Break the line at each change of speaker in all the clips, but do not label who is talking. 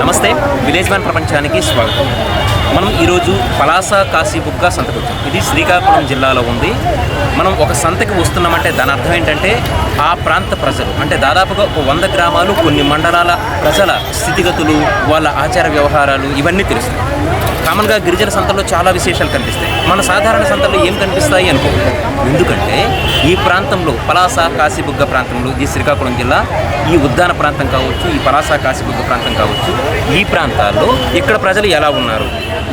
నమస్తే village man ప్రపంచానికి స్వాగతం. మనం ఈరోజు పలాస కాశీబుగ్గ సంతకు వచ్చాం ఇది శ్రీకాకుళం జిల్లాలో ఉంది. మనం ఒక సంతకి వస్తున్నామంటే దాని అర్థం ఏంటంటే ఆ ప్రాంత ప్రజలు అంటే దాదాపుగా ఒక వంద గ్రామాలు కొన్ని మండలాల ప్రజల స్థితిగతులు వాళ్ళ ఆచార వ్యవహారాలు ఇవన్నీ తెలుస్తాయి. కామన్గా గిరిజన సంతల్లో చాలా విశేషాలు కనిపిస్తాయి. మన సాధారణ సంతల్లో ఏం కనిపిస్తాయి అనుకో ఎందుకంటే ఈ ప్రాంతంలో పలాస కాశీబుగ్గ ప్రాంతంలో ఈ శ్రీకాకుళం జిల్లా ఈ ఉద్దాన ప్రాంతం కావచ్చు ఈ పలాస కాశీబుగ్గ ప్రాంతం కావచ్చు ఈ ప్రాంతాల్లో ఇక్కడ ప్రజలు ఎలా ఉన్నారు?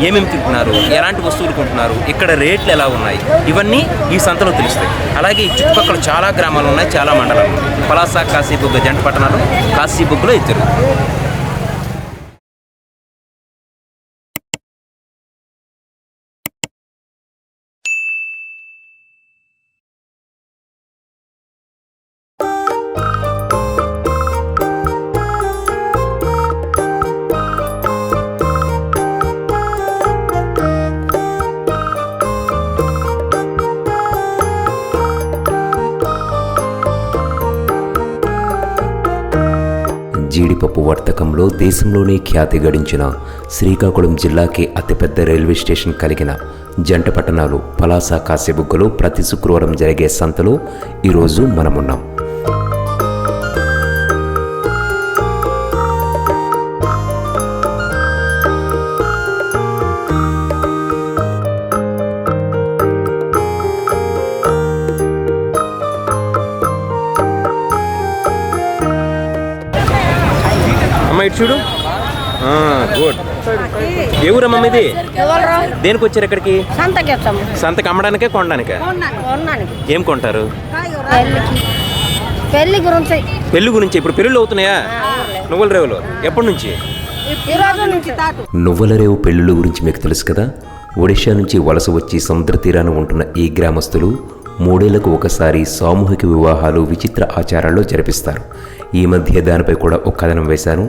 ఏమేమి తింటున్నారు? ఎలాంటి వస్తువులు కొంటున్నారు? ఇక్కడ రేట్లు ఎలా ఉన్నాయి? ఇవన్నీ ఈ సంతలో తెలుస్తాయి. అలాగే ఈ చుట్టుపక్కల చాలా గ్రామాలు ఉన్నాయి చాలా మండలాలు పలాస కాశీబుగ్గ జంట పట్టణాలు కాశీబుగ్గలో ఇది జరుగుతుంది
జీడిపప్పు వర్తకంలో దేశంలోనే ఖ్యాతి గడించిన శ్రీకాకుళం జిల్లాకి అతిపెద్ద రైల్వే స్టేషన్ కలిగిన జంట పట్టణాలు పలాస కాసేబుగ్గలో ప్రతి శుక్రవారం జరిగే సంతలో ఈరోజు మనమున్నాం.
అమ్మ ఇటు చూడు గుడ్. ఏ ఊరమ్మ ఇది
ఎవరు?
దేనికి వచ్చారు ఇక్కడికి? సంతకి అమ్మడానికే కొనడానికే? ఏం కొంటారు?
పెళ్ళి గురించి.
పెళ్ళి గురించి ఇప్పుడు పెళ్ళిళ్ళు అవుతున్నాయా? నువ్వుల రేవులు. ఎప్పటి నుంచి?
ఈ రోజు నుంచి తాటు.
నువ్వులరేవు పెళ్ళిళ్ళ గురించి మీకు తెలుసు కదా? ఒడిషా నుంచి వలస వచ్చి సముద్ర తీరాన ఉంటున్న ఈ గ్రామస్తులు మూడేళ్ళకు ఒకసారి సామూహిక వివాహాలు విచిత్ర ఆచారాల్లో జరిపిస్తారు. ఈ మధ్య దానిపై కూడా ఒక కథనం వేశాను.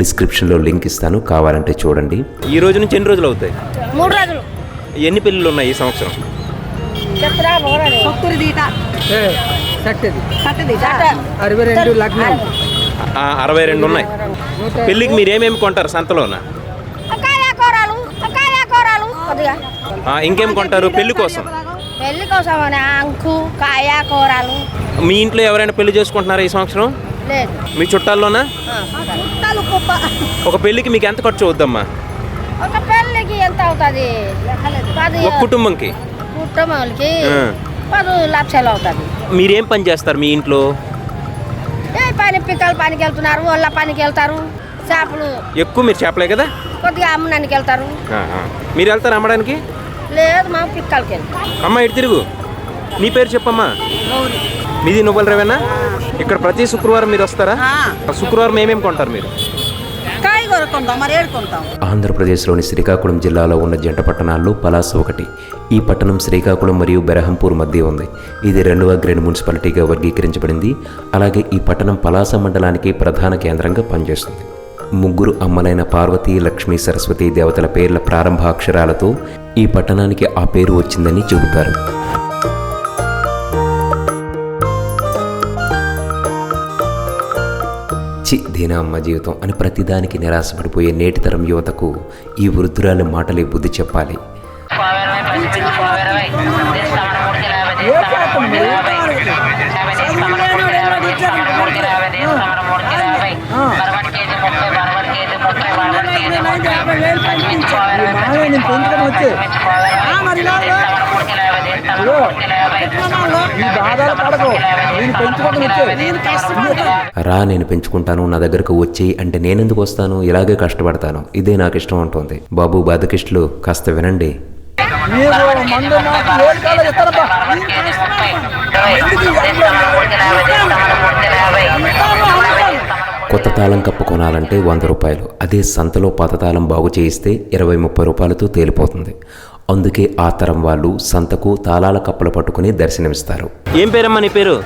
డిస్క్రిప్షన్లో లింక్ ఇస్తాను. కావాలంటే చూడండి.
ఈ రోజు నుంచి ఎన్ని రోజులు అవుతాయి?
మూడు రోజులు.
ఎన్ని పెళ్ళిళ్ళు ఉన్నాయి ఈ సంవత్సరం?
అరవై రెండు లగ్నం
అరవై రెండు ఉన్నాయి. పెళ్ళికి మీరు ఏమేమి కొంటారు సంతలోన? ఇంకేం కొంటారు పెళ్ళి కోసం?
పెళ్ళి కోసం అని అంకు కాయ కూరలు.
మీ ఇంట్లో ఎవరైనా పెళ్ళి చేసుకుంటున్నారా ఈ సంవత్సరం?
లేదు.
మీ చుట్టాల్లోనా?
చుట్టాలు కుప్ప
ఒక పెళ్ళికి మీకు ఎంత ఖర్చు అవుద్దమ్మా?
ఒక పెళ్ళికి ఎంత అవుతుంది? పది
ఒక కుటుంబంకి?
కుటుంబాలకి
ఆ.
పది లక్షలు అవుతుంది.
మీరేం పని చేస్తారు మీ ఇంట్లో?
ఏ పని పిక్కల పనికి వెళ్తున్నారు వాళ్ళ పనికి వెళ్తారు చేపలు
ఎక్కువ మీరు చేపలే కదా?
కొద్దిగా అమ్మడానికి వెళ్తారు.
మీరు వెళ్తారు అమ్మడానికి?
లేదు మా పిక్కలకి
అమ్మ ఇటు తిరుగు. నీ పేరు చెప్పమ్మా. మీది నువ్వుల రేవేనా? ఇక్కడ ప్రతి శుక్రవారం మీరు వస్తారా? శుక్రవారం ఏమేమి కొంటారు మీరు?
ఆంధ్రప్రదేశ్లోని శ్రీకాకుళం జిల్లాలో ఉన్న జంట పట్టణాల్లో పలాస ఒకటి. ఈ పట్టణం శ్రీకాకుళం మరియు బెరహంపూర్ మధ్య ఉంది. ఇది రెండవ గ్రేడ్ మున్సిపాలిటీగా వర్గీకరించబడింది. అలాగే ఈ పట్టణం పలాస మండలానికి ప్రధాన కేంద్రంగా పనిచేస్తుంది. ముగ్గురు అమ్మలైన పార్వతీ లక్ష్మీ సరస్వతి దేవతల పేర్ల ప్రారంభ అక్షరాలతో ఈ పట్టణానికి ఆ పేరు వచ్చిందని చెబుతారు. చి దీనా జీవితం అని ప్రతిదానికి నిరాశపడిపోయే నేటి తరం యువతకు ఈ వృద్ధురాలి మాటలే బుద్ధి చెప్పాలి.
మరి
రా నేను పెంచుకుంటాను నా దగ్గరకు వచ్చి అంటే నేనెందుకు వస్తాను? ఇలాగే కష్టపడతాను. ఇదే నాకు ఇష్టం ఉంటుంది బాబు బాధకిష్టులు కాస్త వినండి. కొత్త తాళం కప్పు కొనాలంటే వంద రూపాయలు. అదే సంతలో పాత తాళం బాగు చేయిస్తే ఇరవై ముప్పై రూపాయలతో తేలిపోతుంది. అందుకే ఆ తరం వాళ్ళు సంతకు తాళాల కప్పలు పట్టుకుని దర్శనమిస్తారు.
ఏం పేరమ్మా నీ పేరు?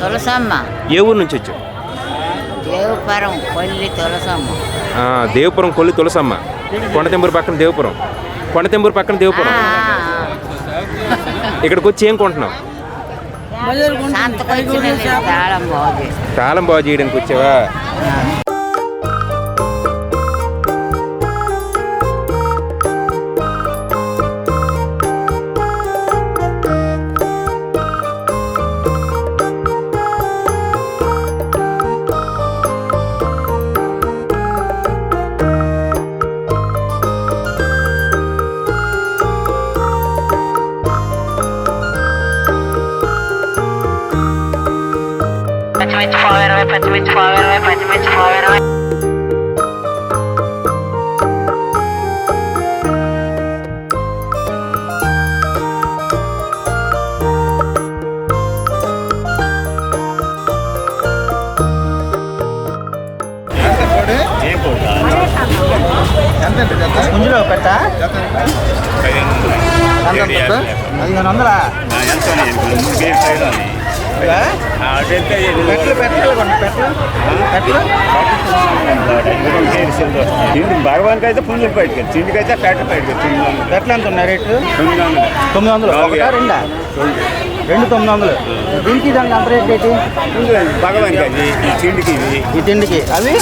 తులసమ్మ.
ఏ ఊరు నుంచి వచ్చావు?
దేవపురం కొల్లి తులసమ్మ.
ఆ, దేవపురం కొల్లి తులసమ్మ. కొండతెంబూరు పక్కన దేవపురం. కొండతెంబూరు పక్కన దేవపురం. ఇక్కడికి వచ్చి ఏం కొంటున్నావు?
సంతకొచ్చిన తాళం బాగు
తాళం బాగు చేయడానికి వచ్చావా?
పచ్చిమిర్చి పావు ఇరవై పచ్చిమిర్చి పావు ఇరవై
పుంజులో పెట్ట పదిహేను వందలా?
భగవాన్కి అయితే పుణ్యం బయటకి చిండికైతే పెట్ట బయటకి
పెట్టలు ఎంత ఉన్నాయి రేటు?
తొమ్మిది వందలు.
తొమ్మిది వందలు. ఒకటా రెండా? రెండు తొమ్మిది వందలు. దీనికి దానికి అంత రేట్ ఏంటి?
భగవాన్కి అది ఈ చిండికి ఇది.
ఈ తిండికి అవి?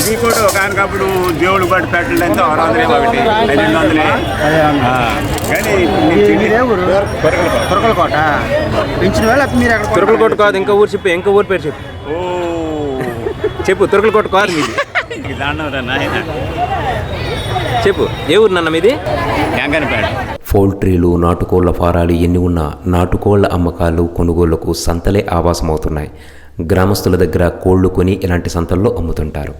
ఇది కూడా ఒక ఆయనకప్పుడు దేవుడు బట్టి అయితే ఆరు వందలే ఒకటి ఐదు వందలే.
తురకలకోట పెంచిన వేళ మీరు అక్కడ
తురకలకోట కాదు ఇంకా ఊరు చెప్పు ఇంకా ఊరు పేరు చెప్పు.
ఓ.
చెప్పు తురకలకోట కాదు మీది. చెప్పు ఏ ఊరు నాన్న మీది?
పౌల్ట్రీలు నాటుకోళ్ళ ఫారాలు ఎన్ని ఉన్నా నాటుకోళ్ళ అమ్మకాలు కొనుగోళ్ళకు సంతలే ఆవాసమవుతున్నాయి. గ్రామస్తుల దగ్గర కోళ్ళు కొని ఇలాంటి సంతల్లో అమ్ముతుంటారు.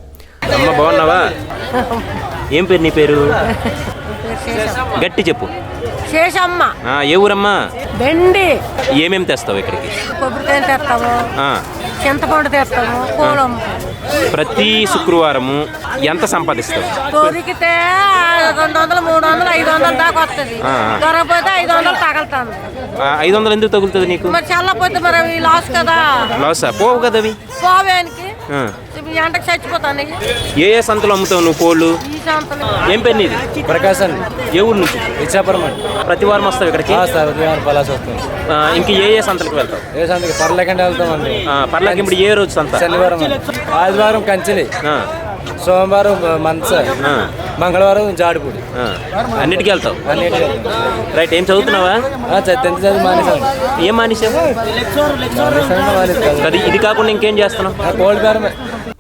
అమ్మ బాగున్నావా? ఏం పేరు నీ పేరు? గట్టి చెప్పు.
శేషమ్మ.
ఆ, ఏ ఊరమ్మా?
బెండి.
ఏమేమి తెస్తావు ఇక్కడికి?
కొబ్బరికాయలు తెస్తాము.
ఆ,
చింతపండు తెస్తాము. పూలం
ప్రతి శుక్రవారము ఎంత సంపాదిస్తావు?
కొరికితే రెండు వందలు మూడు వందలు ఐదు వందలు దాకా వస్తుంది.
ఆ.
దొరకపోతే ఐదు వందలు తగలుతాను.
ఆ, ఐదు వందలు ఎందుకు తగులుతుంది నీకు?
మరి చల్లపోతే మరి అవి లాస్ కదా.
లాసా పోవు కదా అవి?
పోవేనికి
ఆ.
ఇప్పుడు ఎండకు చచ్చిపోతాను.
ఏ ఏ సంతలో అమ్ముతావు నువ్వు కోళ్ళు?
ఈ సంతలు.
ఏం పేరు నీది?
ప్రకాశ్
ఏ ఊరు నుంచి?
ఇచ్చాపురం అండి.
ప్రతి వారం వస్తావు ఇక్కడికి?
సార్ ఉదయం పలాస్ వస్తుంది
ఆ, ఇంక ఏ ఏ సంతలకు వెళ్తావు?
ఏ సంతకి? పర్లేకండి వెళ్తామండి
ఆ, పర్లాకి ఇప్పుడు ఏ రోజు సంత?
శనివారం అండి. ఆదివారం కంచిలి.
ఆ,
సోమవారం మంచ
ఆ,
మంగళవారం జాడిపూడి.
ఆ. అన్నిటికీ వెళ్తావు?
అన్నిటి
రైట్ ఏం చదువుతున్నావా?
టెన్త్ చదివి మానేసాం
ఏం మానేసావు అది ఇది కాకుండా ఇంకేం చేస్తున్నావు?
కోల్డ్ బేరమే.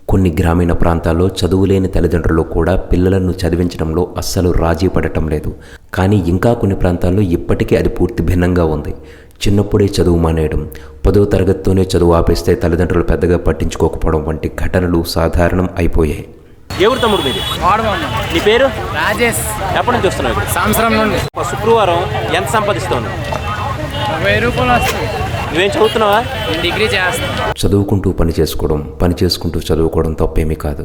కొన్ని గ్రామీణ ప్రాంతాల్లో చదువులేని తల్లిదండ్రులు కూడా పిల్లలను చదివించడంలో అస్సలు రాజీ పడటం లేదు. కానీ ఇంకా కొన్ని ప్రాంతాల్లో ఇప్పటికీ అది పూర్తి భిన్నంగా ఉంది. చిన్నప్పుడే చదువు మానేయడం పదో తరగతితోనే చదువు ఆపేస్తే తల్లిదండ్రులు పెద్దగా పట్టించుకోకపోవడం వంటి ఘటనలు సాధారణం అయిపోయాయి.
ఎవరు తమ్ముడు మీది? నీ పేరు?
రాజేష్.
ఎప్పటి నుంచి వస్తున్నావు?
సంవత్సరం నుండి.
శుక్రవారం ఎంత సంపాదిస్తావు నువ్వు?
వెయ్యి రూపాయలు వస్తుంది.
నువ్వేం చదువుతున్నావా?
డిగ్రీ చేస్తాను
చదువుకుంటూ పని చేసుకోవడం పని చేసుకుంటూ చదువుకోవడం తప్పేమీ కాదు.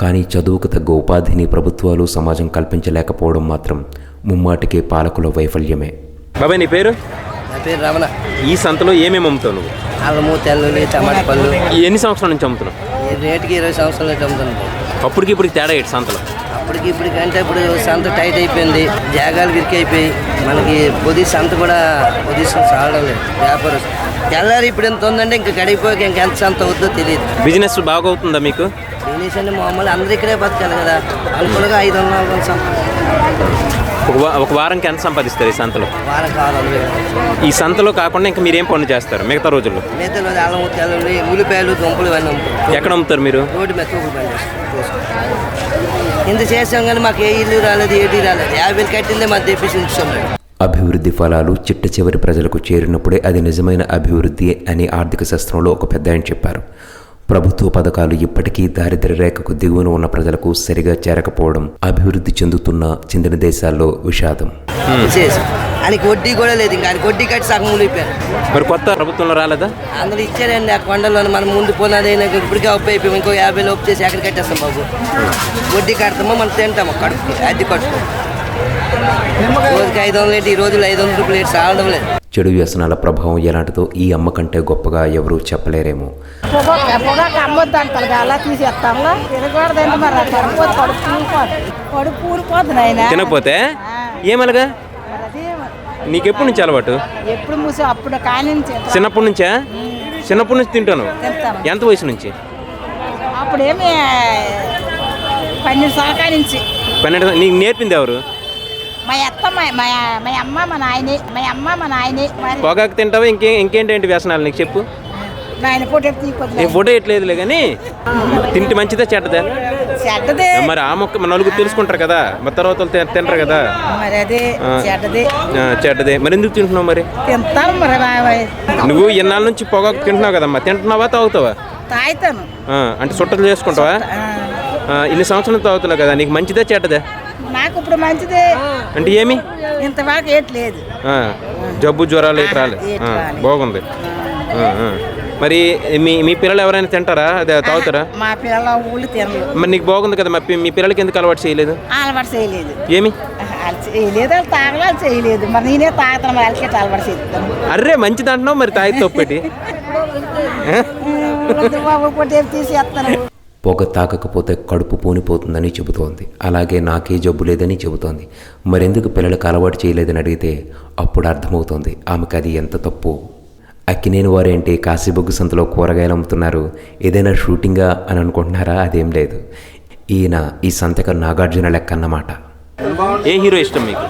కానీ చదువుకు తగ్గ ఉపాధిని ప్రభుత్వాలు సమాజం కల్పించలేకపోవడం మాత్రం ముమ్మాటికే పాలకుల వైఫల్యమే.
బాబాయ్ నీ పేరు?
నా పేరు రమణ.
ఈ సంతలో ఏమేమి అమ్ముతావు నువ్వు?
అల్లము తెల్లుల్లి టమాటా పళ్ళు.
ఎన్ని సంవత్సరాల నుంచి అమ్ముతున్నావు?
ఈ రేటుకి ఇరవై సంవత్సరాలు అమ్ముతుంది
అప్పటికి ఇప్పుడు తేడా ఏంటి సంతలో?
అప్పటికి ఇప్పటికి అంటే ఇప్పుడు సంత టైట్ అయిపోయింది జాగాలు విరికి అయిపోయి మనకి పొది సంత కూడా పొజిషన్ చాలడం లేదు వ్యాపారం తెల్లారి ఇప్పుడు ఎంత ఉందంటే ఇంకా గడిపోయాక ఇంకెంత సంత అవుద్దో తెలియదు.
బిజినెస్ బాగా అవుతుందా మీకు?
బిజినెస్ అంటే మామూలు అందరు ఇక్కడే బతకాలి కదా అనుకున్నగా ఐదు వందల నాలుగు వందల సంత.
ఒక వా- ఒక వారంకి ఎంత సంపాదిస్తారు ఈ సంతలో? ఈ సంతలో కాకుండా ఇంకా మీరేం పనులు చేస్తారు మిగతా రోజుల్లో?
మిగతా రోజు అల్లం తెల్లుల్లి ఉల్లిపాయలు దుంపలు ఇవన్నీ
ఎక్కడ అమ్ముతారు మీరు?
రోడ్డు మీద తూపులు పని చేస్తాం ఇంత చేసాం కానీ మాకు ఏ ఇల్లు రాలేదు ఏటి రాలేదు. యాభై వేలు కట్టిందే మాకు తెప్పించి ఉంచుతాం
అభివృద్ధి ఫలాలు చిట్ట చివరి ప్రజలకు చేరినప్పుడే అది నిజమైన అభివృద్ధి అని ఆర్థిక శాస్త్రంలో ఒక పెద్ద ఆయన చెప్పారు. ప్రభుత్వ పథకాలు ఇప్పటికీ దారిద్ర్య రేఖకు దిగువన ఉన్న ప్రజలకు సరిగా చేరకపోవడం అభివృద్ధి చెందుతున్న చెందిన దేశాల్లో విషాదం.
ఆయనకి వడ్డీ కూడా లేదు ఇంకా ఆయనకి వడ్డీ కట్టి సగం మునిగిపోయారు.
మరి కొత్త ప్రభుత్వంలో రాలేదా?
అందరూ ఇచ్చారండి ఆ కొండలో మనం ముందు పోనాది ఇప్పటికే అప్పు అయిపోయి ఇంకో యాభై లోపు చేసి ఎక్కడ కట్టేస్తాం బాబు. వడ్డీ కడతామో మనం తింటాము కడుపు అది కట్టుకో. రోజుకి ఐదు వందలు ఏంటి? ఈ రోజులు ఐదు వందల రూపాయలు ఏంటి? చాలడం లేదు.
చెడు వ్యసనాల ప్రభావం ఎలాంటిదో ఈ అమ్మ కంటే గొప్పగా ఎవరూ చెప్పలేరేమో.
తినకపోతే? ఏమలగా? నీకెప్పటి నుంచి అలవాటు?
ఎప్పుడు మూసి అప్పుడు
చిన్నప్పటి నుంచా? చిన్నప్పటి నుంచి తింటాను.
తింటాను
ఎంత వయసు నుంచి?
అప్పుడేమి పన్నెండు సంవత్సరాల నుంచి.
పన్నెండు నీకు నేర్పింది ఎవరు?
మా అత్త మా మా మా అమ్మ మా నాయనే మా అమ్మ మా నాయనే
పొగాకు తింటావా? ఇంకే ఇంకేంటేంటి వ్యసనాలు నీకు చెప్పు.
నాయన ఫోటో
నేను ఫోటో ఎట్లేదులే కానీ తింటే మంచిదా చెడ్డదా?
చెడ్డదే.
మరి ఆ మొక్క మన నలుగురు తెలుసుకుంటారు కదా మరి తర్వాత వాళ్ళు తిన- తినరు కదా.
మరి అదే. చెడ్డదే.
ఆ, చెడ్డదే. మరి ఎందుకు తింటున్నావు మరి?
తింటాను మరి బాబాయ్.
నువ్వు ఎన్నాళ్ళ నుంచి పొగాకు తింటున్నావు కదమ్మా. తింటున్నావా తాగుతావా?
తాగుతాను.
ఆ, అంటే సుట్టలు చేసుకుంటావా? ఆ, ఇన్ని సంవత్సరాలు తాగుతున్నావు కదా నీకు మంచిదే చెడ్డదే?
నాకు ఇప్పుడు మంచిదే.
అంటే ఏమి?
ఇంతవరకు ఏట్లేదు.
ఆ, జబ్బు జ్వరాలు
ఏటి
ఆ,
రాలే.
బాగుంది. మరి మీ మీ పిల్లలు ఎవరైనా తింటారా? అదే తాగుతారా?
మా పిల్లల ఊళ్ళు తినలు
మరి నీకు బాగుంది కదా మరి మీ పిల్లలకి ఎందుకు అలవాటు చేయలేదు?
అలవాటు చేయలేదు.
ఏమి?
చేయలేదు. వాళ్ళు తాగలేదు చేయలేదు. మరి నేనే తాగుతాను వాళ్ళకి అలవాటు చేస్తాను?
అర్రే మంచిది అంటున్నావు మరి తాగి తొప్పెట్టి
తీసేస్తాను.
పొగ తాకకపోతే కడుపు పూనిపోతుందని చెబుతోంది. అలాగే నాకే జబ్బు లేదని చెబుతోంది. మరెందుకు పిల్లలకు అలవాటు చేయలేదని అడిగితే అప్పుడు అర్థమవుతోంది. ఆమెకు అది ఎంత తప్పు? అక్కినేని వారేంటి కాశీబొగ్గు సంతలో కూరగాయలు అమ్ముతున్నారు? ఏదైనా షూటింగా అని అనుకుంటున్నారా? అదేం లేదు. ఈయన ఈ సంతక నాగార్జున లెక్క అన్నమాట.
ఏ హీరో ఇష్టం మీకు?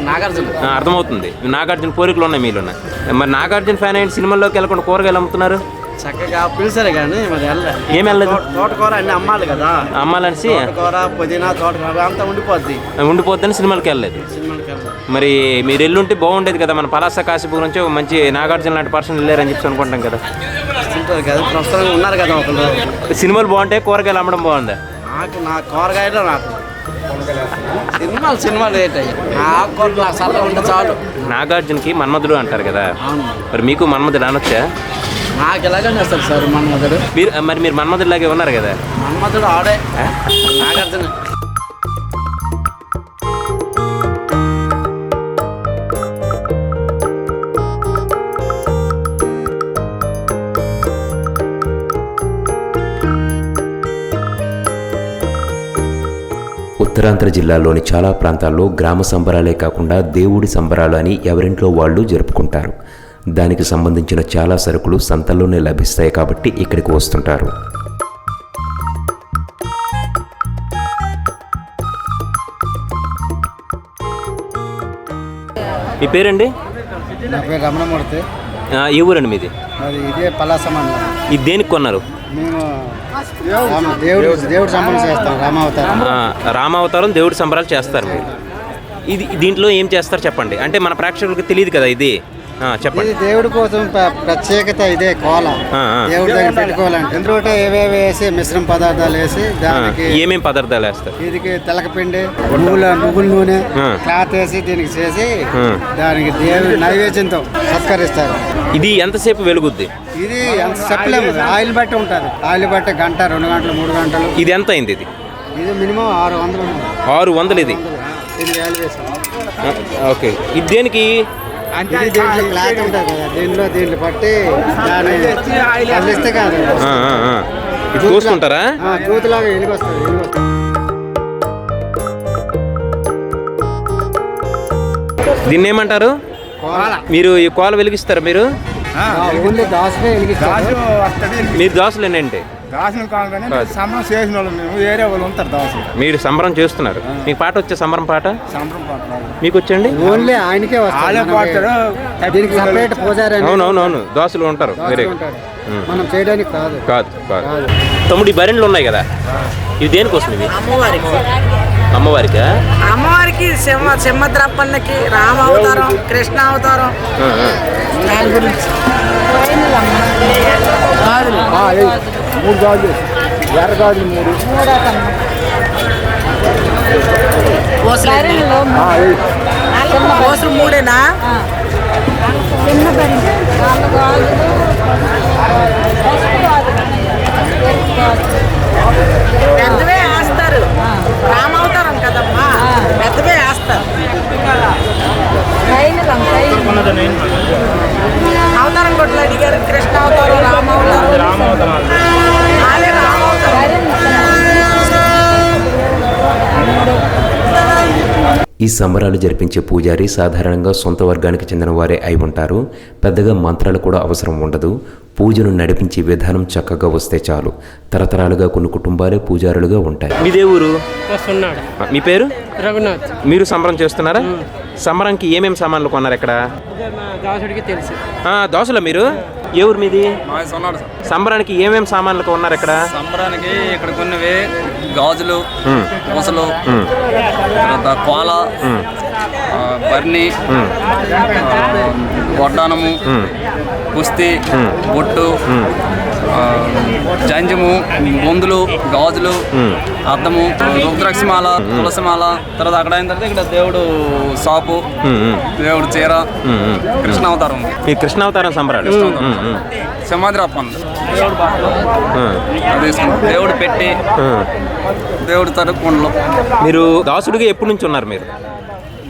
నాగార్జున.
అర్థమవుతుంది. నాగార్జున కోరికలు ఉన్నాయి మీలోనే. మరి నాగార్జున ఫ్యాన్ ఏంటి సినిమాల్లోకి వెళ్ళకుండా కూరగాయలు అమ్ముతున్నారు?
చక్కగా పిలిచారు కానీ మరి
ఏం వెళ్ళలేదు?
తోట- తోటకూర అన్ని అమ్మాలి కదా.
అమ్మాలనిసి
తోటకూర పుదీనా తోటకూర అంతా ఉండిపోద్ది.
ఉండిపోద్దని సినిమాలకి వెళ్ళలేదు.
సినిమాకి వెళ్ళాలి
మరి మీరు ఎల్లుంటే బాగుండేది కదా మన పలాస కాశీపూర్ నుంచి మంచి నాగార్జున లాంటి పర్సన్ వెళ్ళారని చెప్పి అనుకుంటాం కదా.
ప్రస్తుతం ఉన్నారు కదా ఒకళ్ళు.
సినిమాలు బాగుంటాయి కూరగాయలు అమ్మడం బాగుందా?
నాకు నా కూరగాయలు నాకు. సినిమాలు సినిమాలు నాకు
నాగార్జునకి మన్మధుడు అంటారు కదా. మరి మీకు మన్మధుడు అనొచ్చా
నాకు ఎలాగని వస్తుంది సార్ మన్మధుడు
మీరు మరి మీరు మన్మధుడిలాగే ఉన్నారు కదా?
మన్మధుడు ఆడే. నాగార్జున.
ఉత్తరాంధ్ర జిల్లాలోని చాలా ప్రాంతాల్లో గ్రామ సంబరాలే కాకుండా దేవుడి సంబరాలు అని ఎవరింట్లో వాళ్ళు జరుపుకుంటారు. దానికి సంబంధించిన చాలా సరుకులు సంతల్లోనే లభిస్తాయి కాబట్టి ఇక్కడికి వస్తుంటారు.
మీ పేరండి?
నా పేరు రమణమూర్తి.
ఆ, ఏ ఊరండి మీది?
మరి ఇదే పలాస మండలం
ఇది దేనికి కొన్నారు?
మేము రామ- దేవుడు దేవుడు సంబంధం చేస్తాం రామావతారం.
ఆ, రామావతారం దేవుడి సంబరాలు చేస్తారు మీరు. ఇది దీంట్లో ఏం చేస్తారు చెప్పండి? అంటే మన ప్రేక్షకులకు తెలియదు కదా ఇది. చెప్పండి.
దేవుడి కోసం ప్ర- ప్రత్యేకత ఇదే కోల. దేవుడి దగ్గర పెట్టుకోవాలంటే ఎందుకంటే ఏవేవి వేసి మిశ్రమ పదార్థాలు వేసి దానికి
ఏమేం పదార్థాలు వేస్తారు?
దీనికి తెలకపిండి నువ్వుల నువ్వుల నూనె. క్లాత్ వేసి దీనికి చేసి. దానికి దేవుడి నైవేద్యంతో సత్కరిస్తారు.
ఇది ఎంతసేపు వెలుగుద్ది?
ఇది అంత చెప్పలేము. ఆయిల్ బట్టి ఉంటుంది. ఆయిల్ బట్టి గంట రెండు గంటలు మూడు గంటలు.
ఇది ఎంత అయింది ఇది?
ఇది మినిమం ఆరు వందలు.
ఆరు వందలు ఇది? ఓకే. ఇది దేనికి?
ఇది దీంట్లో క్లాత్ ఉంటుంది కదా దీంట్లో దీంట్లో పట్టి దాన్ని కదిలిస్తే కాదు.
ఆ, ఆ, ఆ. ఇది చూసుకుంటారా
వస్తుంది వస్తుంది?
దీన్ని ఏమంటారు?
కోల.
మీరు ఈ కోల వెలిగిస్తారా మీరు? మీరు దోశలు
దాసులు కాగానే. సంబరం చేసిన వాళ్ళు మేము వేరే వాళ్ళు ఉంటారు దాసులు
మీరు సంబరం చేస్తున్నారు. మీకు పాట వచ్చే సంబరం పాట?
సంబరం పాటలు
మీకు వచ్చండి?
ఓన్లీ ఆయనకే
వాళ్ళే పాడతారు.
దీనికి సపరేట్ పూజారి
అవునవునవును దోశలు ఉంటారు వేరే. ఉం.
మనం చేయడానికి కాదు.
కాదు కాదు. తమ్ముడు ఈ బరెండ్లు ఉన్నాయి కదా? ఇవి దేనికోసం ఇవి?
అమ్మవారికి.
అమ్మవారికా?
అమ్మవారికి సింహ సింహద్రప్పన్నకి రామ అవతారం కృష్ణ అవతారం. దాని గురించి.
మూడు గాజులు. ఎర్ర గాజులు మూడు.
కోసులు మూడేనా? పెద్దవే వేస్తారు. రామ అవతారం కదమ్మా. పెద్దవే వేస్తారు. అవతారం కొట్లు అడిగారు కృష్ణ అవతారం అదే రామ అవతారం
ఈ సంబరాలు జరిపించే పూజారి సాధారణంగా సొంత వర్గానికి చెందిన వారే అయి ఉంటారు. పెద్దగా మంత్రాలు కూడా అవసరం ఉండదు. పూజను నడిపించే విధానం చక్కగా వస్తే చాలు. తరతరాలుగా కొన్ని కుటుంబాలే పూజారులుగా ఉంటాయి.
మీదే ఊరు
వస్తున్నాడు
ఆ, మీ పేరు?
రఘునాథ్.
మీరు సంబరం చేస్తున్నారా? సంబరంకి ఏమేమి సామాన్లు కొన్నారు ఇక్కడ?
మా దాసుడికి తెలుసు.
ఆ, దోశలా మీరు? ఏ ఊరు మీది? సంబరానికి ఏమేమి సామాన్లు కొన్నారు ఇక్కడ?
సంబరానికి ఇక్కడ కొన్నవి గాజులు పూసలు తర్వాత కోల బర్ని వడ్డానము కుస్తీ బొట్టు జంజము బొందులు గాజులు అద్దము రుద్రాక్షమాల తులసిమాల తర్వాత అక్కడ అయిన తర్వాత ఇక్కడ దేవుడు సాపు దేవుడు చీర కృష్ణ అవతారం ఉంది.
ఈ కృష్ణావతారం సంబరాలు.
సింహాద్రి అప్పంది దేవుడు. దేవుడు పెట్టి. దేవుడు తరపు
మీరు దాసుడిగా ఎప్పటి నుంచి ఉన్నారు మీరు?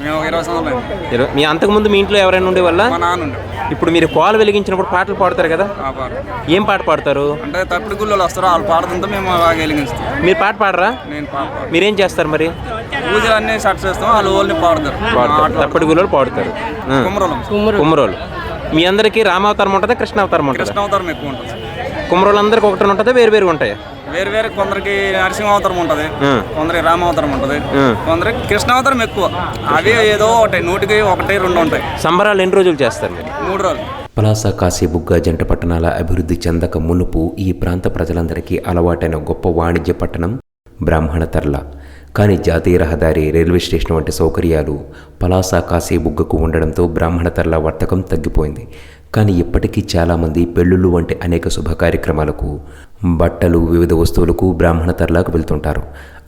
మేము ఒక ఇరవై సంవత్సరాలు అయింది.
ఇరు- మీ అంతకుముందు మీ ఇంట్లో ఎవరైనా ఉండే వల్ల
మా నాన్న ఉండే.
ఇప్పుడు మీరు కోల వెలిగించినప్పుడు పాటలు పాడతారు కదా?
ఆ పాట
ఏం పాట పాడతారు?
అంటే తప్పుడు గుళ్ళు వస్తారు వాళ్ళు పాడుతుంటే మేము బాగా వెలిగిస్తాం.
మీరు పాట పాడరా?
నేను పాట పాడు
మీరేం చేస్తారు మరి?
పూజలు అన్ని షర్ట్స్ వేస్తాం వాళ్ళు ఓన్లీ పాడతారు.
పాడతారు. తప్పటి గుళ్ళు పాడతారు. ఉమ్.
కుమరోలం
కుమ్మరోలు. మీ అందరికీ రామావతారం ఉంటుందా కృష్ణావతారం ఉంటుందా?
కృష్ణ అవతారం ఎక్కువ ఉంటుంది.
కుమ్మరోళ్ళందరికీ ఒకటి ఉంటుందా? వేరు వేరుగా ఉంటాయా?
వేరు వేరు కొందరికి నరసింహ అవతారం ఉంటుంది. కొందరికి రామ అవతారం ఉంటుంది. కొందరికి కృష్ణ అవతారం ఎక్కువ. అవి ఏదో ఒకటి నూటికి ఒకటి రెండు ఉంటాయి.
సంబరాలు ఎన్ని రోజులు చేస్తారు మీరు?
మూడు రోజులు.
పలాస కాశీబుగ్గ జంట పట్టణాల అభివృద్ధి చెందక మునుపు ఈ ప్రాంత ప్రజలందరికీ అలవాటైన గొప్ప వాణిజ్య పట్టణం బ్రాహ్మణతర్ల కానీ జాతీయ రహదారి రైల్వే స్టేషన్ వంటి సౌకర్యాలు పలాస కాశీబుగ్గకు ఉండడంతో బ్రాహ్మణతర్ల వర్తకం తగ్గిపోయింది. కానీ ఇప్పటికీ చాలామంది పెళ్ళిళ్ళు వంటి అనేక శుభ కార్యక్రమాలకు బట్టలు వివిధ వస్తువులకు బ్రాహ్మణ తరలాకు వెళ్తుంటారు.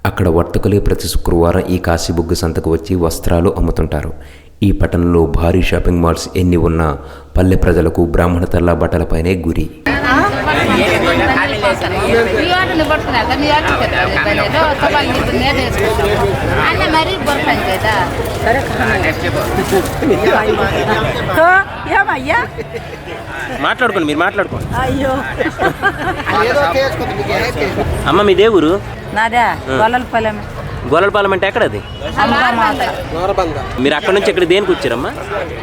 అక్కడ వర్తకులే ప్రతి శుక్రవారం ఈ కాశీబుగ్గ సంతకు వచ్చి వస్త్రాలు అమ్ముతుంటారు. ఈ పట్టణంలో భారీ షాపింగ్ మాల్స్ ఎన్ని ఉన్నా పల్లె ప్రజలకు బ్రాహ్మణ తరలా బట్టలపైనే గురి.
అన్న
ఏమయ్యా
మాట్లాడుకోండి మీరు మాట్లాడుకోండి.
అయ్యో.
అమ్మ మీ దేవురు
నాదా గొల్లలపల్లెం
గోలపాలెం అంటే ఎక్కడ అది మీరు అక్కడ నుంచి ఇక్కడ దేనికి వచ్చారమ్మా?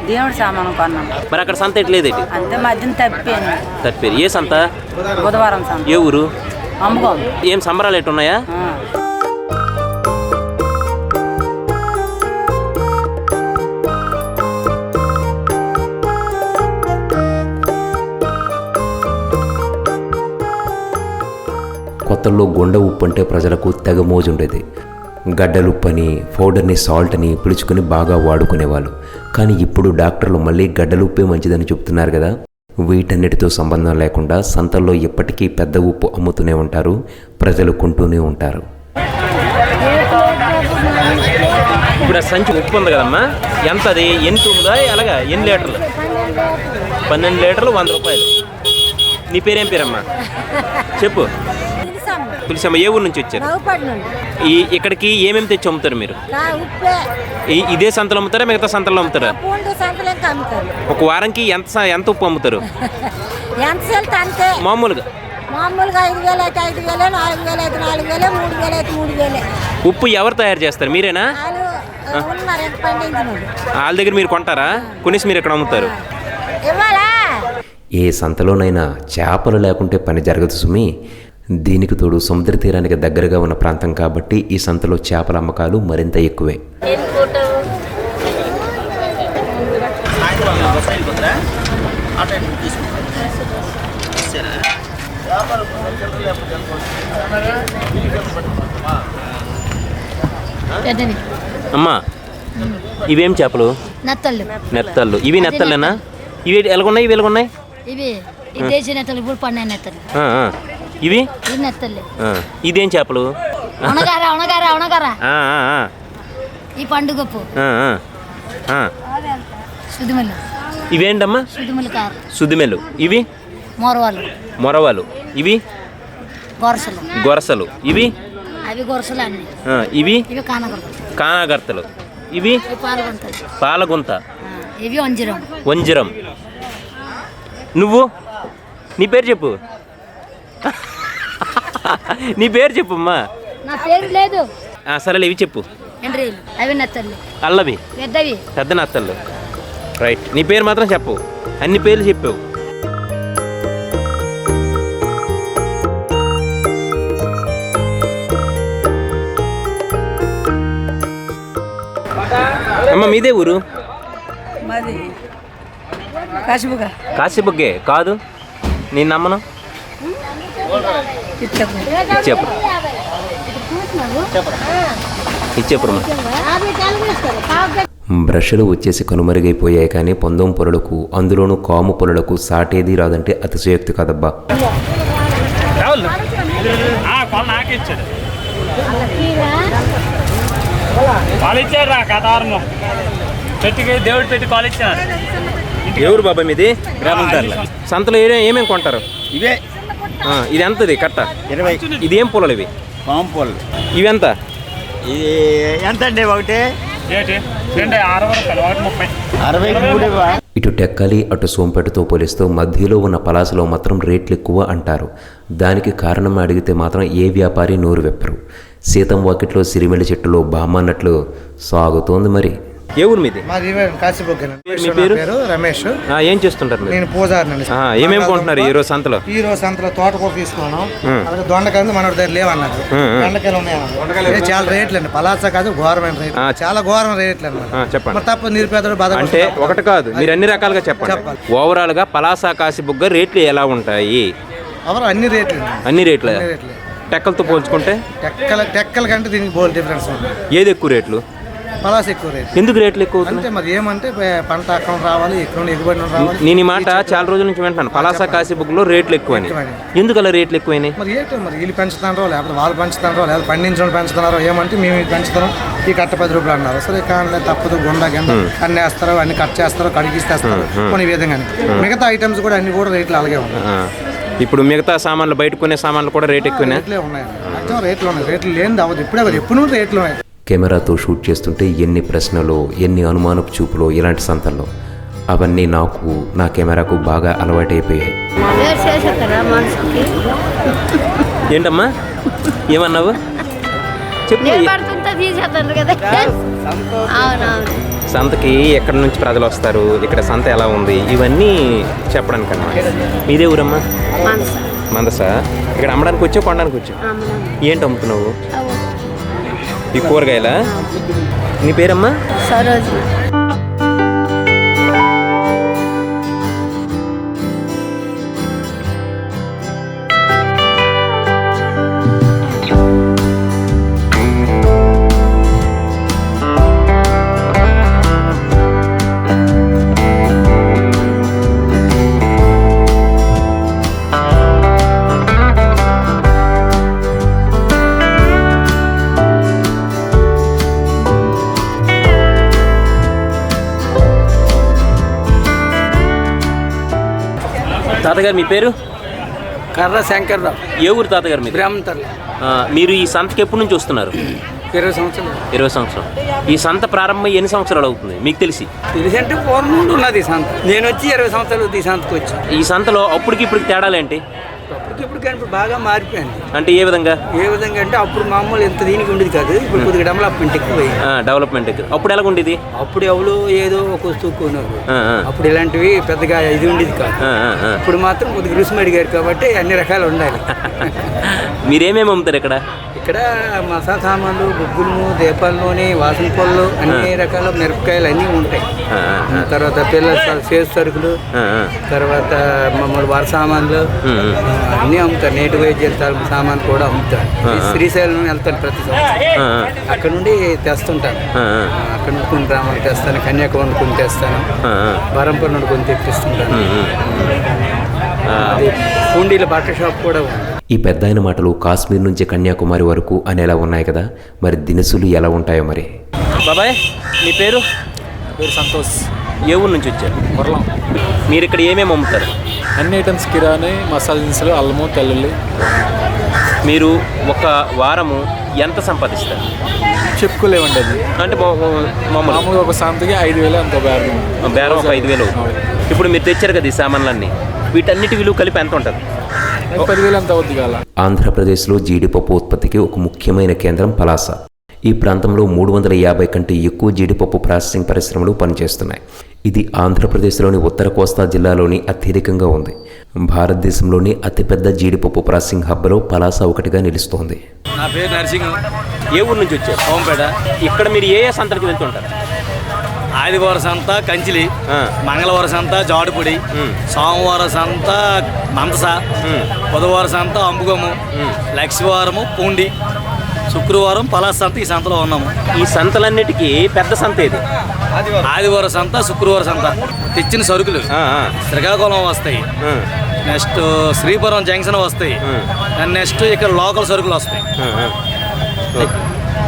దేవుడి సామాను కొన్నాం.
మరి అక్కడ సంత ఎట్లేదేటి
అంతే మధ్యన తప్పిపోయింది
తప్పేరు. ఏ సంత?
బుధవారం సంత.
ఏ ఊరు?
అమ్ముకోం.
ఏం సంబరాలు ఎట్టున్నాయా?
మొత్తంలో గుండ ఉప్పు అంటే ప్రజలకు తెగ మోజుండేది. గడ్డలుప్పని పౌడర్ని సాల్ట్ అని పిలుచుకుని బాగా వాడుకునేవాళ్ళు. కానీ ఇప్పుడు డాక్టర్లు మళ్ళీ గడ్డలుప్పే మంచిదని చెప్తున్నారు కదా. వీటన్నిటితో సంబంధం లేకుండా సంతల్లో ఇప్పటికీ పెద్ద ఉప్పు అమ్ముతూనే ఉంటారు ప్రజలు కొంటూనే ఉంటారు.
ఇప్పుడు సంచి ఉప్పు ఉంది కదమ్మా. ఎంత అది ఎంత ఉందా అలాగా ఎన్ని లీటర్లు? పన్నెండు లీటర్లు వంద రూపాయలు. నీ పేరేం పేరమ్మా? చెప్పు. తులసమ్మ ఏ ఊరు నుంచి వచ్చారు? ఈ ఇక్కడికి ఏమేమి తెచ్చి అమ్ముతారు మీరు? ఇదే సంతలో అమ్ముతారా మిగతా సంతలో అమ్ముతారా. ఒక వారంకి ఎంత ఎంత ఉప్పు అమ్ముతారు? మామూలుగా?
మామూలుగా ఐదు వేలు అయితే ఐదు వేలే నాలుగు వేలు అయితే నాలుగు వేలే మూడు వేలు అయితే మూడు వేలే.
ఉప్పు ఎవరు తయారు చేస్తారు? మీరేనా?
వాళ్ళు
దగ్గర మీరు కొంటారా? కొనేసి మీరు ఇక్కడ అమ్ముతారు?
ఏ సంతలోనైనా చేపలు లేకుంటే పని జరగదు సుమి. దీనికి తోడు సముద్ర తీరానికి దగ్గరగా ఉన్న ప్రాంతం కాబట్టి ఈ సంతలో చేపల అమ్మకాలు మరింత ఎక్కువే.
అమ్మా ఇవేం చేపలు?
నత్తళ్ళు.
నెత్తళ్ళు. ఇవి నెత్తలేనా ఇవి ఎలాగున్నాయి? ఇవి ఎలాగున్నాయి?
ఇవి దేశీ నెత్తలు ఇప్పుడు పండిన నెత్తలు.
ఇవి. ఇదేం చేపలు?
ఉనగారా ఉనగారా ఉనగారా. ఈ పండుగప్పు. సుదిమలు.
ఇవేంటమ్మా?
సుదిమలు కారు.
సుదిమెలు. ఇవి?
మొరవాళ్ళు
మొరవాలు. ఇవి?
గొరసలు.
గొరసలు. ఇవి?
అవి గొరసలు అన్ని.
ఇవి?
ఇవి
కానాగర్తలు. ఇవి?
పాల్గొంటాయి
పాలగుంత.
ఇవి వంజిరం.
వంజిరం. నువ్వు? నీ పేరు చెప్పు. నీ పేరు చెప్పమ్మా?
నా పేరు లేదు.
ఆ, సరేలే ఇవి చెప్పు.
అవి నెత్తళ్ళు
అల్లవి.
పెద్దవి.
పెద్ద నత్తళ్ళు రైట్ నీ పేరు మాత్రం చెప్పు. అన్ని పేర్లు చెప్పావు. అమ్మ మీదే ఊరు?
మాది
కాశీబుగ్గే. కాదు. నేను నమ్మను? చెప్పు ఇచ్చేపురమ్మ
బ్రష్లు వచ్చేసి కనుమరుగైపోయాయి కానీ పొందం పొరలకు అందులోనూ కాము పొరలకు సాటేది రాదంటే అతిశయోక్తి కదబ్బా.
పెట్టికి దేవుడు పెట్టి కాల్ ఇచ్చారు
ఎవరు బాబా మీది? సంతలో ఏ ఏమేమి కొంటారు?
ఇవే
ఆ, ఇది ఎంతది? కట్ట.
ఇరవై.
ఇది ఏం పొలాలు ఇవి?
పాంపోల్
ఇవి ఎంత?
ఇది ఎంత అండి ఒకటి అరవై మూడు
ఇటు టెక్కలి అటు సోంపేటతో పోలిస్తూ మధ్యలో ఉన్న పలాసలో మాత్రం రేట్లు ఎక్కువ అంటారు. దానికి కారణం అడిగితే మాత్రం ఏ వ్యాపారి నోరు వెప్పరు. సీతం వాకిట్లో సిరిమెల్లి చెట్టులో బామ్మన్నట్లు సాగుతోంది మరి.
ఏ ఊరు మీది? మీ పేరు?
పేరు? రమేష్.
ఆ, ఏం చేస్తుంటారు మీరు?
నేను పూజారినండి
ఆ, ఏమేమి కొంటున్నారు ఈ రోజు సంతలో?
ఈ రోజు సంతలో తోటకూర తీసుకున్నాను. అలాగే దొండకాయలు మన దగ్గర లేవన్నారు
ఉం, ఉం.
బెండకాయలు ఉన్నాయన్నారు ఇది చాలా రేట్లు అండి. పలాస కాదు ఘోరమైన రేట్లు.
ఆ.
చాలా ఘోరమైన రేట్లు అన్నమాట.
ఆ, చెప్పండి.
మరి తప్ప నిరుపేదలు బాధ
అంటే ఒకటి కాదు మీరు అన్ని రకాలుగా చెప్పండి. ఓవరాల్గా పలాసా కాసి బుగ్గ రేట్లు ఎలా ఉంటాయి?
ఎవరు అన్ని రేట్లు.
అన్ని రేట్ల.
అన్ని రేట్లే.
టెక్కలతో పోల్చుకుంటే?
టెక్కల టెక్కల కంటే దీనికి బోల్ డిఫరెన్స్ ఉంది.
ఏది ఎక్కువ రేట్లు?
పలాస ఎక్కువ రేట్.
ఎందుకు రేట్లు ఎక్కువ
అంటే మరి ఏమంటే పంట అక్కడ రావాలి ఇక్కడ ఎగుబడి రావాలి.
నేను ఈ మాట చాలా రోజుల నుంచి వింటాను పలాసా కాసి బుగ్గలో రేట్లు ఎక్కువని
ఎక్కువని.
ఎందుకు అలా రేట్లు ఎక్కువైనాయి?
మరి ఏంటో మరి వీళ్ళు పెంచుతారో లేకపోతే వాళ్ళు పెంచుతారో లేదా పండించడం పెంచుతున్నారో ఏమంటే మేము పెంచుతాం ఈ కట్ట పది రూపాయలు అన్నారు. సరే కానీ తప్పదు గుండా గంట అన్ని వేస్తారు అన్ని కట్ చేస్తారు కడిగిస్తేస్తారు కొన్ని విధంగా మిగతా ఐటమ్స్ కూడా అన్ని కూడా రేట్లు అలాగే ఉన్నాయి.
ఇప్పుడు మిగతా సామాన్లు బయట కొనే సామాన్లు కూడా రేట్ ఎక్కువనే
రేట్లే ఉన్నాయి. రేట్లు ఉన్నాయి. రేట్లు లేని అవ్వదు. ఇప్పుడే ఎప్పుడు రేట్లు ఉన్నాయి.
కెమెరాతో షూట్ చేస్తుంటే ఎన్ని ప్రశ్నలు ఎన్ని అనుమానపు చూపులు ఇలాంటి సంతల్లో. అవన్నీ నాకు నా కెమెరాకు బాగా అలవాటైపోయాయి.
ఏంటమ్మా? ఏమన్నావు? సంతకి ఎక్కడి నుంచి ప్రజలు వస్తారు? ఇక్కడ సంత ఎలా ఉంది? ఇవన్నీ చెప్పడానికి అన్నమాట మీదే ఊరమ్మా? మందస. ఇక్కడ అమ్మడానికి వచ్చావు కొనడానికి వచ్చావు? ఏంటి అమ్ముతున్నావు? ఈ కూరగాయల? నీ పేరమ్మా?
సరోజు.
తాతగారు మీ పేరు?
కర్ర శంకర్రావు
ఏ ఊరు తాతగారు మీరు
బ్రహ్మతర్ల
ఆ, మీరు ఈ సంతకి ఎప్పటి నుంచి వస్తున్నారు?
ఇరవై సంవత్సరాలు.
ఇరవై సంవత్సరం ఈ సంత ప్రారంభం ఎన్ని సంవత్సరాలు అవుతుంది? మీకు తెలిసి?
తెలిసంటే పూర్వం నుండి ఉన్నది ఈ సంత. నేను వచ్చి ఇరవై సంవత్సరాలు ఈ సంతకు వచ్చి
ఈ సంతలో అప్పటికి ఇప్పుడు తేడాలేంటి
ఇప్పుడు కానీ ఇప్పుడు బాగా మారిపోయింది.
అంటే ఏ విధంగా?
ఏ విధంగా అంటే అప్పుడు మామూలు ఎంత దీనికి ఉండేది కాదు. ఇప్పుడు కొద్దిగా డెవలప్మెంట్ ఎక్కువైంది
ఆ, డెవలప్మెంట్ ఎక్కువ. అప్పుడు ఎలా ఉండేది?
అప్పుడు ఎవరు ఏదో ఒక వస్తువు కొన్నారు. అప్పుడు ఇలాంటివి పెద్దగా ఇది ఉండేది కాదు. ఇప్పుడు మాత్రం కొద్దిగా రుసుము అడిగారు కాబట్టి అన్ని రకాలు ఉండాలి.
మీరేమేమి అమ్ముతారు ఇక్కడ?
ఇక్కడ మసా సామాన్లు బొగ్గులు దీపాల నూనె వాసన పళ్ళు అన్ని రకాల మిరపకాయలు అన్నీ ఉంటాయి. తర్వాత పిల్లల స- చేతి సరుకులు. తర్వాత మమ్మల్ని వర సామాన్లు. అన్నీ అమ్ముతారు నేటి వైద్య సామాన్ కూడా అమ్ముతారు. శ్రీశైలం వెళ్తాను ప్రతి. అక్కడ నుండి తెస్తుంటాను. అక్కడ నుండి కొన్ని రామాలు తెస్తాను కన్యాకుమారి కొన్ని తెస్తాను. బరంపూర్ నుండి కొన్ని తెప్పిస్తుంటాను పూండీల బట్టల షాప్ కూడా ఉంది
ఈ పెద్ద ఆయన మాటలు కాశ్మీర్ నుంచి కన్యాకుమారి వరకు అనేలా ఉన్నాయి కదా? మరి దినుసులు ఎలా ఉంటాయో మరి?
బాబాయ్ మీ పేరు?
పేరు సంతోష్.
ఏ ఊరు నుంచి వచ్చారు?
మురళం
మీరు ఇక్కడ ఏమేమి అమ్ముతారు?
అన్ని ఐటమ్స్ కిరాణి మసాలా దినుసులు అల్లము తెల్లుల్లి.
మీరు ఒక వారము ఎంత సంపాదిస్తారు?
చెప్పుకోలేవండి అది.
అంటే
మామూలుగా ఒక సంతకి ఐదు వేలు అంత బేరం.
బేరం ఒక ఐదు వేలు. ఇప్పుడు మీరు తెచ్చారు కదా ఈ సామాన్లన్నీ. వీటన్నిటి విలువ కలిపి ఎంత ఉంటుంది?
ఆంధ్రప్రదేశ్లో జీడిపప్పు ఉత్పత్తికి ఒక ముఖ్యమైన కేంద్రం పలాస. ఈ ప్రాంతంలో మూడు వందల యాభై కంటే ఎక్కువ జీడిపప్పు ప్రాసెసింగ్ పరిశ్రమలు పనిచేస్తున్నాయి. ఇది ఆంధ్రప్రదేశ్లోని ఉత్తర కోస్తా జిల్లాలోని అత్యధికంగా ఉంది. భారతదేశంలోని అతిపెద్ద జీడిపప్పు ప్రాసెసింగ్ హబ్లో పలాస ఒకటిగా నిలుస్తోంది.
నా పేరు నరసింహ.
ఏ ఊరు నుంచి వచ్చారు?
హోంపేట
ఇక్కడ మీరు ఏ ఏ సంతలకు వెళ్తుంటారు?
ఆదివారం సంత కంచిలి. మంగళవారం సంత జాడుపుడి. సోమవారం సంత మందస. బుధవారం సంత అంబుగము లక్ష్మీవారము పూండి శుక్రవారం పలాస్ సంత ఈ సంతలో ఉన్నాము.
ఈ సంతలన్నిటికీ పెద్ద సంత ఇది
ఆదివారం సంత శుక్రవారం సంత. తెచ్చిన సరుకులు. శ్రీకాకుళం వస్తాయి. నెక్స్ట్ శ్రీపురం జంక్షన్ వస్తాయి. నెక్స్ట్ ఇక్కడ లోకల్ సరుకులు వస్తాయి.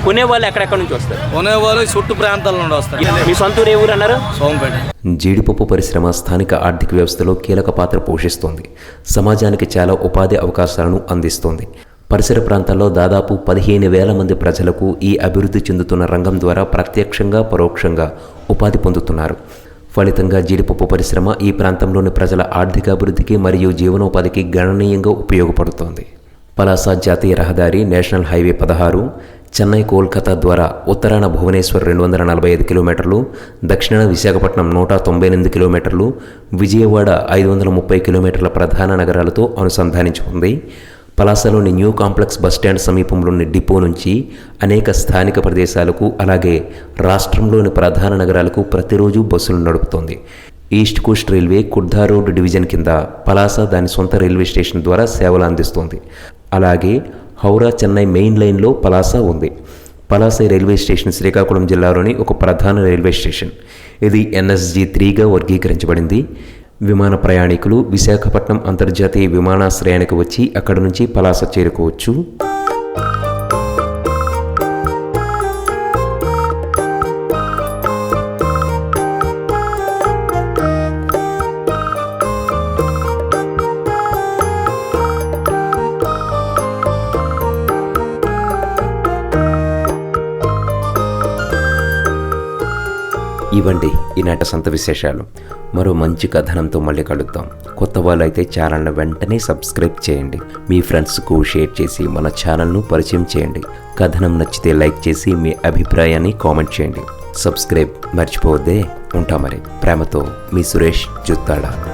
కొనే వాళ్ళు ఎక్కడెక్కడ నుంచి వస్తారు?
కొనేవాళ్ళు చుట్టూ ప్రాంతాల నుండి వస్తారు.
మీ సొంత ఊరు ఏ ఊరు అన్నారు?
సోంపేట
జీడిపప్పు పరిశ్రమ స్థానిక ఆర్థిక వ్యవస్థలో కీలక పాత్ర పోషిస్తోంది. సమాజానికి చాలా ఉపాధి అవకాశాలను అందిస్తోంది. పరిసర ప్రాంతాల్లో దాదాపు పదిహేను వేల మంది ప్రజలకు ఈ అభివృద్ధి చెందుతున్న రంగం ద్వారా ప్రత్యక్షంగా పరోక్షంగా ఉపాధి పొందుతున్నారు. ఫలితంగా జీడిపప్పు పరిశ్రమ ఈ ప్రాంతంలోని ప్రజల ఆర్థికాభివృద్ధికి మరియు జీవనోపాధికి గణనీయంగా ఉపయోగపడుతోంది. పలాస జాతీయ రహదారి నేషనల్ హైవే పదహారు చెన్నై కోల్కతా ద్వారా ఉత్తరాన భువనేశ్వర్ రెండు వందల నలభై ఐదు కిలోమీటర్లు దక్షిణాన విశాఖపట్నం నూట తొంభై ఎనిమిది కిలోమీటర్లు విజయవాడ ఐదు వందల ముప్పై కిలోమీటర్ల ప్రధాన నగరాలతో అనుసంధానించుకుంది పలాసలోని న్యూ కాంప్లెక్స్ బస్టాండ్ సమీపంలోని డిపో నుంచి అనేక స్థానిక ప్రదేశాలకు అలాగే రాష్ట్రంలోని ప్రధాన నగరాలకు ప్రతిరోజు బస్సులు నడుపుతోంది. East coast railway Khurda road division కింద పలాస దాని సొంత రైల్వే స్టేషన్ ద్వారా సేవలు అందిస్తోంది. అలాగే హౌరా చెన్నై మెయిన్ లైన్లో పలాస ఉంది. పలాస రైల్వే స్టేషన్ శ్రీకాకుళం జిల్లాలోని ఒక ప్రధాన రైల్వే స్టేషన్. ఇది ఎన్ఎస్జి త్రీగా వర్గీకరించబడింది. విమాన ప్రయాణికులు విశాఖపట్నం అంతర్జాతీయ విమానాశ్రయానికి వచ్చి అక్కడ నుంచి పలాస చేరుకోవచ్చు. ఇవ్వండి. ఈనాట సంత విశేషాలు. మరో మంచి కథనంతో మళ్ళీ కలుద్దాం. కొత్త వాళ్ళు అయితే ఛానల్ను వెంటనే సబ్స్క్రైబ్ చేయండి. మీ ఫ్రెండ్స్కు షేర్ చేసి మన ఛానల్ను పరిచయం చేయండి. కథనం నచ్చితే లైక్ చేసి మీ అభిప్రాయాన్ని కామెంట్ చేయండి. సబ్స్క్రైబ్ మర్చిపోవద్దే. ఉంటా మరి. ప్రేమతో మీ సురేష్ జుత్తాడా.